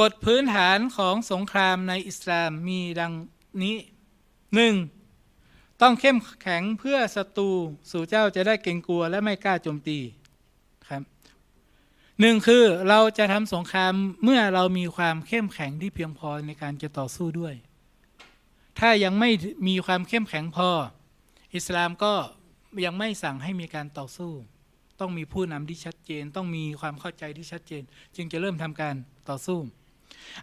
กฎพื้นฐานของสงครามในอิสลามมีดังนี้หนึ่งต้องเข้มแข็งเพื่อศัตรูสู่เจ้าจะได้เกรงกลัวและไม่กล้าโจมตีครับหนึ่งคือเราจะทำสงครามเมื่อเรามีความเข้มแข็งที่เพียงพอในการจะต่อสู้ด้วย ถ้ายังไม่มีความเข้มแข็งพอ อิสลามก็ยังไม่สั่งให้มีการต่อสู้ ต้องมีผู้นำที่ชัดเจน ต้องมีความเข้าใจที่ชัดเจน จึงจะเริ่มทำการต่อสู้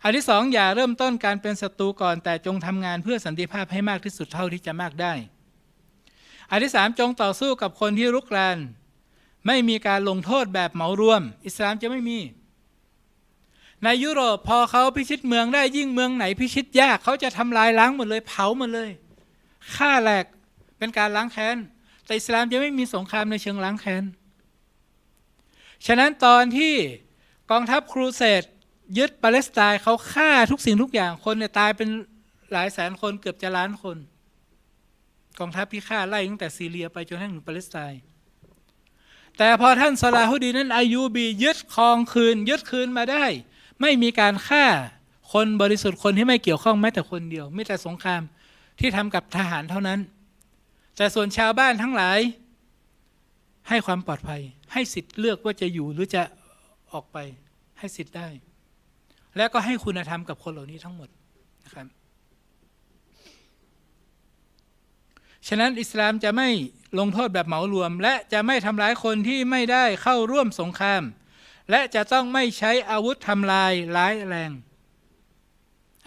อันที่สองอย่าเริ่มต้นการเป็นศัตรูก่อนแต่จงทำงานเพื่อสันติภาพให้มากที่สุดเท่าที่จะมากได้ อันที่สามจงต่อสู้กับคนที่รุกรานไม่มีการลงโทษแบบเหมารวม อิสลามจะไม่มี ในยุโรปพอเขาพิชิตเมืองได้ยิ่งเมืองไหนพิชิตยากเขาจะทำลายล้างหมดเลยเผาหมดเลยฆ่าแหลกเป็นการล้างแค้น แต่อิสลามจะไม่มีสงครามในเชิงล้างแค้น ฉะนั้นตอนที่กองทัพครูเสด ยึดปาเลสไตน์เขาฆ่าทุกสิ่งทุกอย่างคนเนี่ยตายเป็นหลายแสนคนเกือบจะล้านคน กองทัพพิฆาตไล่ตั้งแต่ซีเรียไปจนถึงปาเลสไตน์แต่พอท่านซาลาฮุดีนั้นอายุบียึดครองคืน ยึดคืนมาได้ ไม่มีการฆ่าคนบริสุทธิ์คนที่ไม่เกี่ยวข้องแม้แต่คนเดียวไม่แต่สงครามที่ทำกับทหารเท่านั้น แต่ส่วนชาวบ้านทั้งหลาย ให้ความปลอดภัย ให้สิทธิ์เลือกว่าจะอยู่หรือจะออกไปให้สิทธิ์ได้ และก็ให้คุณธรรมกับคนเหล่านี้ทั้งหมดนะครับฉะนั้นอิสลามจะไม่ลงโทษแบบเหมารวม และจะไม่ทำร้ายคนที่ไม่ได้เข้าร่วมสงคราม และจะต้องไม่ใช้อาวุธทำลายร้ายแรง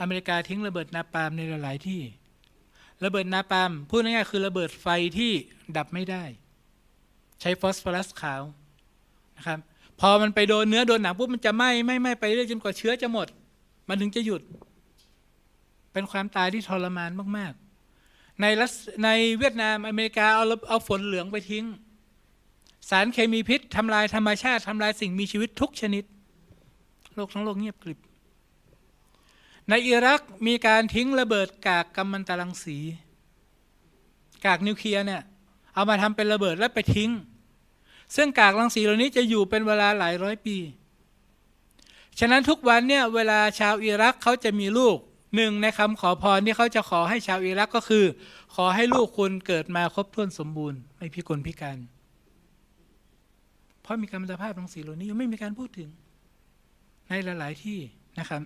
อเมริกาทิ้งระเบิดนาปาล์มในหลายๆที่ ระเบิดนาปาล์มพูดง่ายๆคือระเบิดไฟที่ดับไม่ได้ ใช้ฟอสฟอรัสขาวนะครับ พอมันไปโดนเนื้อโดนหนังปุ๊บมันจะไหม้ไหม้ไหม้ไปเรื่อยจนกว่าเชื้อจะหมด มันถึงจะหยุด เป็นความตายที่ทรมานมากๆ ในรัสในเวียดนามอเมริกาเอาเอาฝนเหลืองไปทิ้ง สารเคมีพิษทำลายธรรมชาติทำลายสิ่งมีชีวิตทุกชนิด โลกทั้งโลกเงียบกริบ ในอิรักมีการทิ้งระเบิดกากกัมมันตรังสี กากนิวเคลียร์เนี่ยเอามาทำเป็นระเบิดแล้วไปทิ้ง ซึ่งกากรังสีเหล่านี้จะอยู่เป็นเวลาหลายร้อยปี ฉะนั้นทุกวันเนี่ยเวลาชาวอิรักเขาจะมีลูกหนึ่งในคำขอพรที่เขาจะขอให้ชาวอิรักก็คือ ขอให้ลูกคุณเกิดมาครบถ้วนสมบูรณ์ไม่พิกลพิการ เพราะมีกรรมภาพรังสีเหล่านี้ยังไม่มีการพูดถึงในหลาย ๆ ที่นะครับ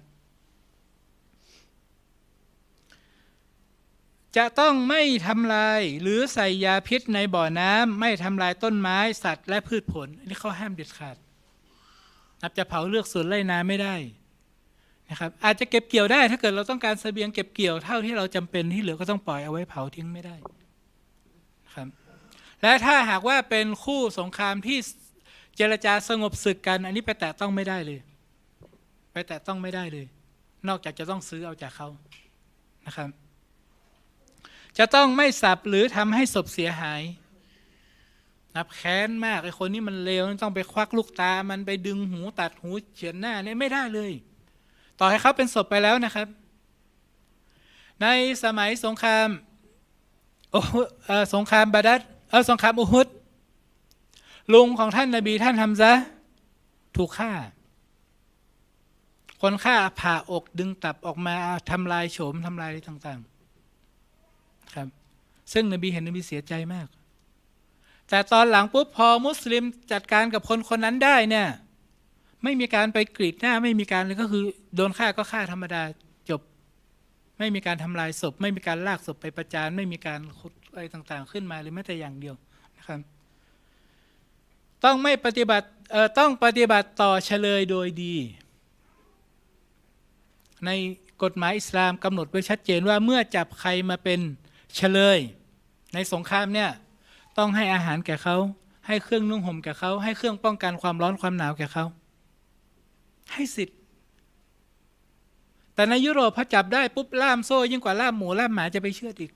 จะต้องไม่ทำลายหรือใส่ยาพิษในบ่อน้ำไม่ทำลายต้นไม้สัตว์และพืชผลอันนี้เขาห้ามเด็ดขาดนับจะเผาเลือกส่วนไร่นาไม่ได้นะครับอาจจะเก็บเกี่ยวได้ ถ้าเกิดเราต้องการเสบียงเก็บเกี่ยวเท่าที่เราจำเป็นที่เหลือก็ต้องปล่อยเอาไว้เผาทิ้งไม่ได้ครับและถ้าหากว่าเป็นคู่สงครามที่เจรจาสงบศึกกัน อันนี้ไปแตะต้องไม่ได้เลย ไปแตะต้องไม่ได้เลย นอกจากจะต้องซื้อเอาจากเขานะครับ จะต้องไม่สับหรือทำให้ศพเสียหาย นับแค้นมากไอ้คนนี้มันเลวต้องไปควักลูกตา มันไปดึงหูตัดหูเฉียนหน้าเนี่ยไม่ได้เลย ต่อให้เขาเป็นศพไปแล้วนะครับ ในสมัยสงครามโอ้สงครามบาดัดเออสงครามอุฮุดลุงของท่านนาบีท่านทำซะถูกฆ่า คนฆ่าผ่าอกดึงตับออกมาทำลายโฉมทำลายอะไรต่างๆ ครับ ซึ่งนบีเห็นนบีเสียใจมาก แต่ตอนหลังปุ๊บพอมุสลิมจัดการกับคนคนนั้นได้เนี่ย ไม่มีการไปกรีดหน้า ไม่มีการเลยก็คือโดนฆ่าก็ฆ่าธรรมดาจบ ไม่มีการทำลายศพ ไม่มีการลากศพไปประจาน ไม่มีการขุดอะไรต่างๆ ขึ้นมาเลยแม้แต่อย่างเดียวนะครับ ต้องไม่ปฏิบัติเอ่อต้องปฏิบัติต่อเฉลยโดยดี ในกฎหมายอิสลามกำหนดไว้ชัดเจนว่าเมื่อจับใครมาเป็น เฉลย ในสงครามเนี่ยต้องให้อาหารแก่เขาให้เครื่องนุ่งห่มแก่เขาให้เครื่องป้องกันความร้อนความหนาวแก่เขาให้สิทธิ์ แต่ในยุโรปพอจับได้ปุ๊บล่ามโซ่ยิ่งกว่าล่ามหมูล่ามหมาจะไปเชื่ออีก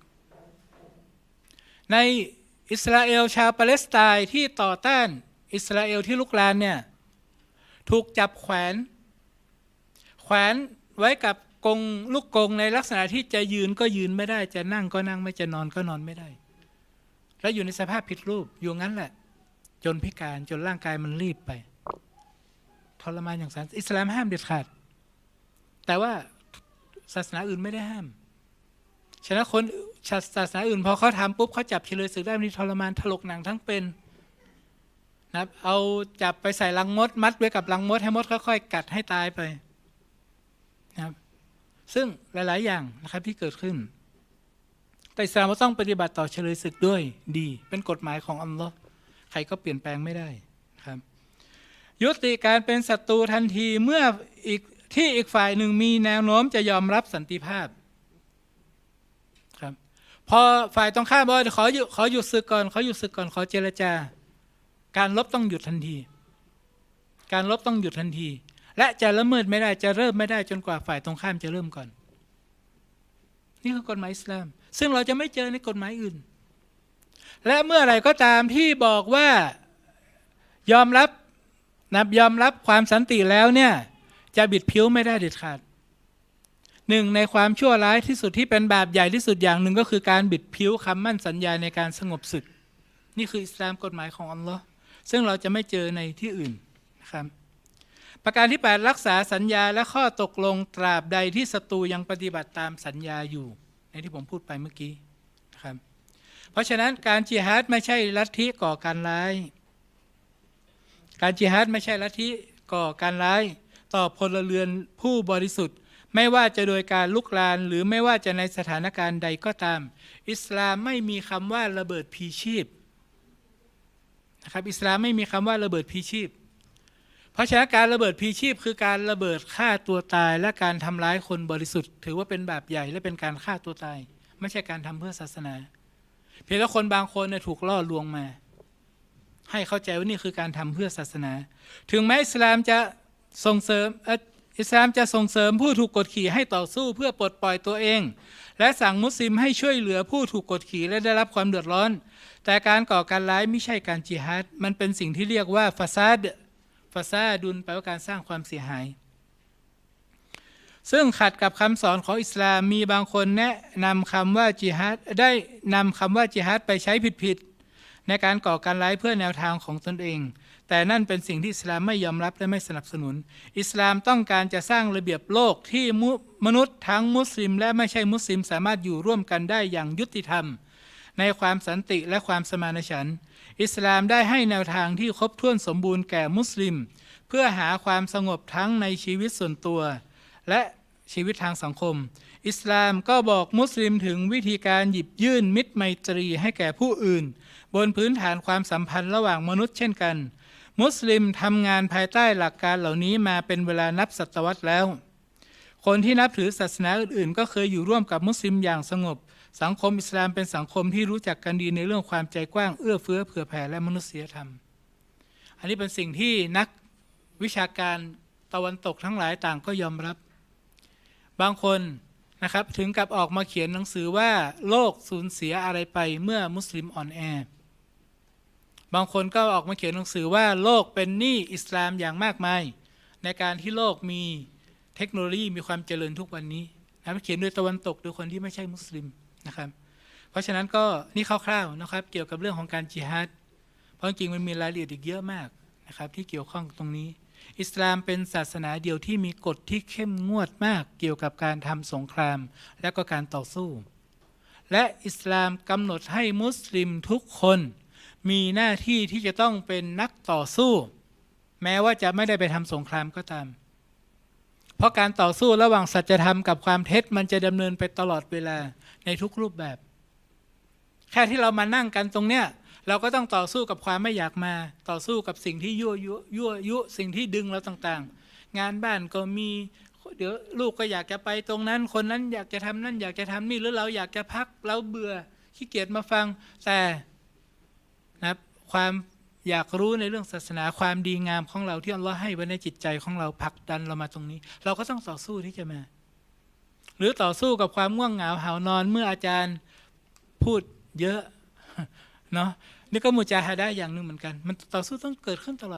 ในอิสราเอลชาวปาเลสไตน์ที่ต่อต้านอิสราเอลที่ลุกลานเนี่ยถูกจับแขวน แขวนไว้กับ กงลูกกงในลักษณะที่จะยืนก็ยืนไม่ได้ จะนั่งก็นั่งไม่จะนอนก็นอนไม่ได้ แล้วอยู่ในสภาพผิดรูปอยู่งั้นแหละ จนพิการจนร่างกายมันรีบไปทรมานอย่างสันอิสลามห้ามเด็ดขาด แต่ว่าศาสนาอื่นไม่ได้ห้าม ฉะนั้นคนศาสนาอื่นพอเขาทำปุ๊บเขาจับเฉลยศึกได้มันทรมานถลกหนังทั้งเป็นนะเอาจับไปใส่ลังมด มัดไว้กับลังมดให้มดค่อยๆกัดให้ตายไป ซึ่งหลาย ๆ อย่างนะครับที่เกิดขึ้น แต่อิสลามก็ต้องปฏิบัติต่อเฉลยศึกด้วยดี เป็นกฎหมายของอัลลอฮ์ใครก็เปลี่ยนแปลงไม่ได้ครับยุติการเป็นศัตรูทันทีเมื่ออีกที่อีกฝ่ายหนึ่งมีแนวโน้มจะยอมรับสันติภาพครับพอฝ่ายตรงข้ามบอกขอหยุดขอหยุดศึกก่อนขอหยุดศึกก่อนขอเจรจาการลบต้องหยุดทันที การลบต้องหยุดทันที และจะละเมิดไม่ได้จะเริ่มไม่ได้จนกว่าฝ่ายตรงข้ามจะเริ่มก่อน นี่คือกฎหมายอิสลาม ซึ่งเราจะไม่เจอในกฎหมายอื่น และเมื่อไหร่ก็ตามที่บอกว่ายอมรับนับยอมรับความสันติแล้วเนี่ยจะบิดผิวไม่ได้เด็ดขาดหนึ่งในความชั่วร้ายที่สุดที่เป็นบาปใหญ่ที่สุดอย่างหนึ่งก็คือการบิดผิวคำมั่นสัญญาในการสงบศึก นี่คืออิสลามกฎหมายของอัลลอฮ์ซึ่งเราจะไม่เจอในที่อื่นนะครับ ประการที่ 8 รักษาสัญญาและข้อตกลงตราบใดที่ศัตรูยังปฏิบัติตามสัญญาอยู่ ในที่ผมพูดไปเมื่อกี้นะครับเพราะฉะนั้นการจิฮาดไม่ใช่ลัทธิก่อการร้าย การจิฮาดไม่ใช่ลัทธิก่อการร้าย ต่อพลเรือนผู้บริสุทธิ์ ไม่ว่าจะโดยการลุกลานหรือไม่ว่าจะในสถานการณ์ใดก็ตาม อิสลามไม่มีคำว่าระเบิดพีชีพนะครับอิสลามไม่มีคำว่าระเบิดพีชีพ เพราะฉะนั้นการระเบิดพีชีพ คือการระเบิดฆ่าตัวตาย และการทำร้ายคนบริสุทธิ์ ถือว่าเป็นบาปใหญ่และเป็นการฆ่าตัวตาย ไม่ใช่การทำเพื่อศาสนา เพียงแต่คนบางคนเนี่ยถูกล่อลวงมา ให้เข้าใจว่านี่คือการทำเพื่อศาสนา ถึงแม้อิสลามจะส่งเสริมอิสลามจะส่งเสริมผู้ถูกกดขี่ให้ต่อสู้เพื่อปลดปล่อยตัวเอง และสั่งมุสลิมให้ช่วยเหลือผู้ถูกกดขี่และได้รับความเดือดร้อน แต่การก่อการร้ายไม่ใช่การจิฮาดมันเป็นสิ่งที่เรียกว่าฟาซาด ฟาซาดุนแปลว่าการสร้างความเสียหาย ซึ่งขัดกับคำสอนของอิสลามมีบางคนแนะนำคำว่าจิฮาดได้นำคำว่าจิฮาดไปใช้ผิดๆในการก่อการร้ายเพื่อแนวทางของตนเอง แต่นั่นเป็นสิ่งที่อิสลามไม่ยอมรับและไม่สนับสนุน อิสลามต้องการจะสร้างระเบียบโลกที่มุมนุษย์ทั้งมุสลิม และไม่ใช่มุสลิมสามารถอยู่ร่วมกันได้อย่างยุติธรรม ในความสันติและความสมานฉันท์อิสลามได้ให้แนวทางที่ครบถ้วนสมบูรณ์แก่มุสลิม เพื่อหาความสงบทั้งในชีวิตส่วนตัว และชีวิตทางสังคม อิสลามก็บอกมุสลิมถึงวิธีการหยิบยื่นมิตรไมตรีให้แก่ผู้อื่น บนพื้นฐานความสัมพันธ์ระหว่างมนุษย์เช่นกัน มุสลิมทำงานภายใต้หลักการเหล่านี้มาเป็นเวลานับศตวรรษแล้ว คนที่นับถือศาสนาอื่นๆ ก็เคยอยู่ร่วมกับมุสลิมอย่างสงบ สังคมอิสลามเป็นสังคมที่รู้จักกันดีในเรื่องความใจกว้างเอื้อเฟื้อเผื่อแผ่และมนุษยธรรม อันนี้เป็นสิ่งที่นักวิชาการตะวันตกทั้งหลายต่างก็ยอมรับ บางคนนะครับถึงกับออกมาเขียนหนังสือว่าโลกสูญเสียอะไรไปเมื่อมุสลิมอ่อนแอบางคนก็ออกมาเขียนหนังสือว่าโลกเป็นหนี้อิสลามอย่างมากมาย ในการที่โลกมีเทคโนโลยีมีความเจริญทุกวันนี้นะเขียนโดยตะวันตกโดยคนที่ไม่ใช่มุสลิม นะครับ เพราะฉะนั้นก็นี่คร่าวๆนะครับ เกี่ยวกับเรื่องของการจิฮาดเพราะจริงๆมันมีรายละเอียดอีกเยอะมากนะครับที่เกี่ยวข้องตรงนี้ อิสลามเป็นศาสนาเดียวที่มีกฎที่เข้มงวดมากเกี่ยวกับการทำสงคราม และก็การต่อสู้ และอิสลามกำหนดให้มุสลิมทุกคนมีหน้าที่ที่จะต้องเป็นนักต่อสู้ แม้ว่าจะไม่ได้ไปทำสงครามก็ตาม เพราะการต่อสู้ระหว่างสัจธรรมกับความเท็จมันจะดำเนินไปตลอดเวลาในทุกรูปแบบ แค่ที่เรามานั่งกันตรงเนี้ยเราก็ต้องต่อสู้กับความไม่อยากมา ต่อสู้กับสิ่งที่ยั่วยุยั่วยุสิ่งที่ดึงเราต่างๆ งานบ้านก็มีเดี๋ยวลูกก็อยากจะไปตรงนั้น คนนั้นอยากจะทำนั่นอยากจะทำนี่หรือเราอยากจะพักเราเบื่อขี้เกียจมาฟังแต่นะความ อยากรู้ในเรื่องศาสนาความดีงามของเราที่อัลลอฮ์ให้ไว้ในจิตใจของเราผลักดันเรามาตรงนี้ เราก็ต้องต่อสู้ที่จะมา หรือต่อสู้กับความง่วงเหงาหานอนเมื่ออาจารย์พูดเยอะเนาะนี่ก็มุจาฮาดะอย่างหนึ่งเหมือนกัน มันต่อสู้ต้องเกิดขึ้นตลอด